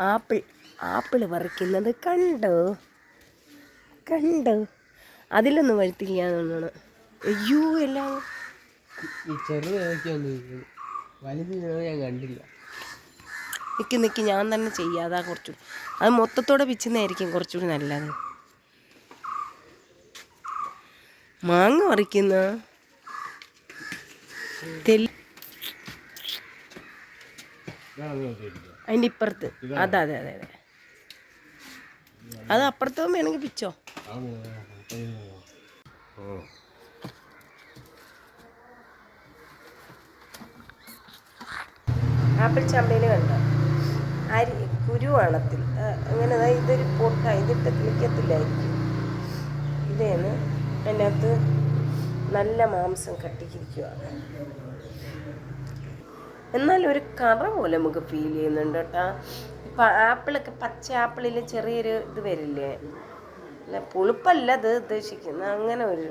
Apple apple പറിക്കുന്നത് കണ്ടോ? കണ്ടോ? അതിലൊന്നും വഴുത്തില്ല എന്നാണ്. അയ്യോ എല്ലാം. ഞാൻ കണ്ടില്ല. നിൽക്കി നിൽക്കി ഞാൻ തന്നെ ചെയ്യാതാ കുറച്ചുകൂടി അത് മൊത്തത്തോടെ പിച്ചുന്നതായിരിക്കും കുറച്ചുകൂടി നല്ലത്. മാങ്ങ പറിക്കുന്ന തെല്ലി അതിന്റെ ഇപ്പുറത്ത്. അതെ അതെ അതെ അതെ. അത് അപ്പുറത്തും വേണമെങ്കിൽ പിച്ചോ. ആപ്പിൾ ചമ്പയിൽ കണ്ടോ? അരി കുരുവാണത്തിൽ അങ്ങനെ ഇതൊരു പൊട്ട ഇതിട്ട് കിളിക്കത്തില്ലായിരിക്കും. ഇതേന്ന് അതിനകത്ത് നല്ല മാംസം കട്ടിക്കിരിക്കുക എന്നാൽ ഒരു കറ പോലെ നമുക്ക് ഫീൽ ചെയ്യുന്നുണ്ട് കേട്ടോ. ഇപ്പം ആപ്പിളൊക്കെ പച്ച ആപ്പിളിൽ ചെറിയൊരു ഇത് വരില്ലേ? അല്ല പുളിപ്പല്ല അത് ഉദ്ദേശിക്കുന്നത്. അങ്ങനെ ഒരു